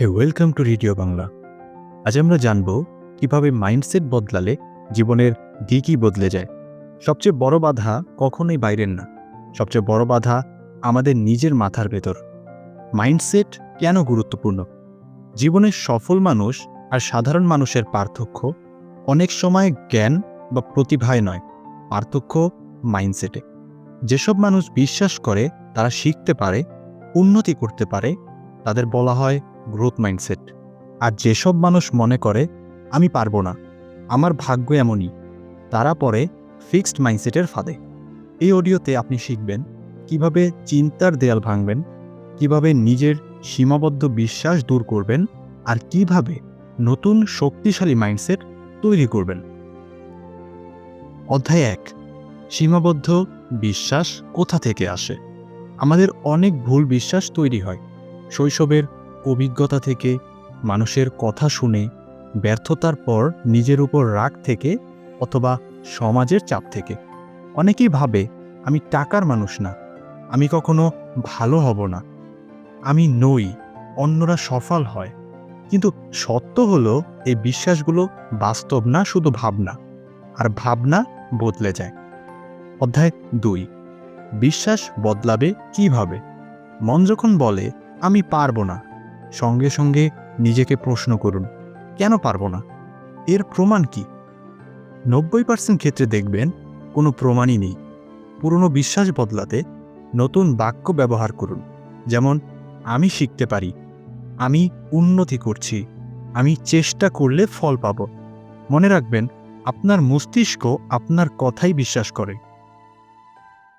Hey welcome to radio Bangla আজ আমরা জানব কীভাবে মাইন্ডসেট বদলালে জীবনের দিকই বদলে যায়। সবচেয়ে বড় বাধা কখনোই বাইরের না। সবচেয়ে বড় বাধা আমাদের নিজের মাথার ভেতর। মাইন্ডসেট কেন গুরুত্বপূর্ণ? জীবনের সফল মানুষ আর সাধারণ মানুষের পার্থক্য অনেক সময় জ্ঞান বা প্রতিভায় নয়, পার্থক্য মাইন্ডসেটে যেসব মানুষ বিশ্বাস করে তারা শিখতে পারে, উন্নতি করতে পারে, তাদের বলা হয় গ্রোথ মাইন্ডসেট আর যেসব মানুষ মনে করে, আমি পারব না, আমার ভাগ্য এমনই, তারা পরে ফিক্সড মাইন্ডসেটের ফাঁদে। এই অডিওতে আপনি শিখবেন কীভাবে চিন্তার দেয়াল ভাঙবেন, কীভাবে নিজের সীমাবদ্ধ বিশ্বাস দূর করবেন, আর কীভাবে নতুন শক্তিশালী মাইন্ডসেট তৈরি করবেন। অধ্যায় এক, সীমাবদ্ধ বিশ্বাস কোথা থেকে আসে? আমাদের অনেক ভুল বিশ্বাস তৈরি হয়। শৈশবের অভিজ্ঞতা থেকে, মানুষের কথা শুনে, ব্যর্থতার পর নিজের উপর রাগ থেকে অথবা সমাজের চাপ থেকে। অনেকেই ভাবে, আমি টাকার মানুষ না, আমি কখনো ভালো হব না, আমি নই, অন্যরা সফল হয়। কিন্তু সত্য হলো এই বিশ্বাসগুলো বাস্তব না, শুধু ভাবনা, আর ভাবনা বদলে যায়। অধ্যায় দুই, বিশ্বাস বদলাবে কীভাবে? মন যখন বলে, আমি পারব না সঙ্গে সঙ্গে নিজেকে প্রশ্ন করুন, কেন পারব না? এর প্রমাণ কি? নব্বই পার্সেন্ট ক্ষেত্রে দেখবেন কোনো প্রমাণই নেই। পুরনো বিশ্বাস বদলাতে নতুন বাক্য ব্যবহার করুন, যেমন, আমি শিখতে পারি, আমি উন্নতি করছি, আমি চেষ্টা করলে ফল পাব। মনে রাখবেন, আপনার মস্তিষ্ক আপনার কথাই বিশ্বাস করে।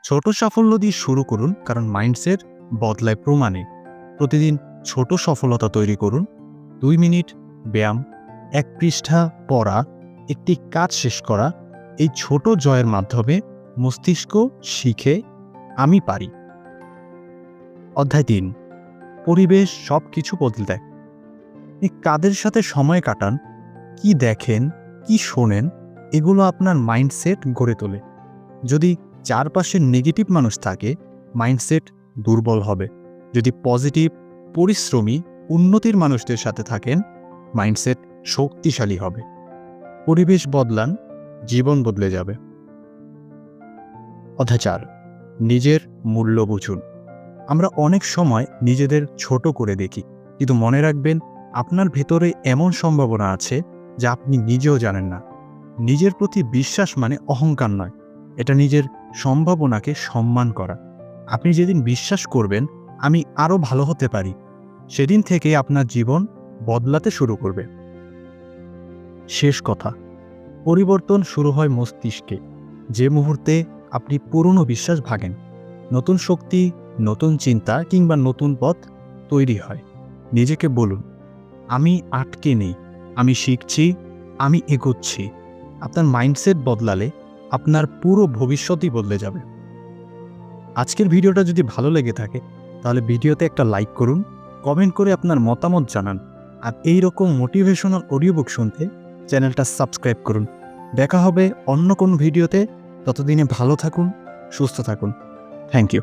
ছোট সাফল্য দিয়ে শুরু করুন, কারণ মাইন্ডসেট বদলায় প্রমাণে। প্রতিদিন ছোট সফলতা তৈরি করুন। দুই মিনিট ব্যায়াম, এক পৃষ্ঠা পড়া, একটি কাজ শেষ করা, এই ছোট জয়ের মাধ্যমে মস্তিষ্ক শিখে আমি পারি। অধ্যায় তিন, পরিবেশ সব কিছু বদলে দেয়। আপনি কাদের সাথে সময় কাটান, কি দেখেন, কি শোনেন, এগুলো আপনার মাইন্ডসেট গড়ে তোলে। যদি চারপাশে নেগেটিভ মানুষ থাকে, মাইন্ডসেট দুর্বল হবে। যদি পজিটিভ পরিশ্রমী, উন্নতির মানুষদের সাথে থাকেন, মাইন্ডসেট শক্তিশালী হবে। পরিবেশ বদলান, জীবন বদলে যাবে। অধ্যাচার নিজের মূল্য বুঝুন আমরা অনেক সময় নিজেদের ছোট করে দেখি, কিন্তু মনে রাখবেন, আপনার ভেতরে এমন সম্ভাবনা আছে যা আপনি নিজেও জানেন না। নিজের প্রতি বিশ্বাস মানে অহংকার নয়, এটা নিজের সম্ভাবনাকে সম্মান করা। আপনি যেদিন বিশ্বাস করবেন, আমি আরও ভালো হতে পারি। সেদিন থেকে আপনার জীবন বদলাতে শুরু করবে। শেষ কথা, পরিবর্তন শুরু হয় মস্তিষ্কে। যে মুহূর্তে আপনি পুরনো বিশ্বাস ভাগেন নতুন শক্তি, নতুন চিন্তা কিংবা নতুন পথ তৈরি হয়। নিজেকে বলুন, আমি আটকে নেই, আমি শিখছি, আমি এগোচ্ছি। আপনার মাইন্ডসেট বদলালে আপনার পুরো ভবিষ্যতই বদলে যাবে। আজকের ভিডিওটা যদি ভালো লেগে থাকে, তাহলে ভিডিওতে একটা লাইক করুন কমেন্ট করে আপনার মতামত জানান। আর এই রকম মোটিভেশনাল অডিও বুক শুনতে চ্যানেলটা সাবস্ক্রাইব করুন। দেখা হবে অন্য কোন ভিডিওতে। ততদিনে ভালো থাকুন, সুস্থ থাকুন। Thank you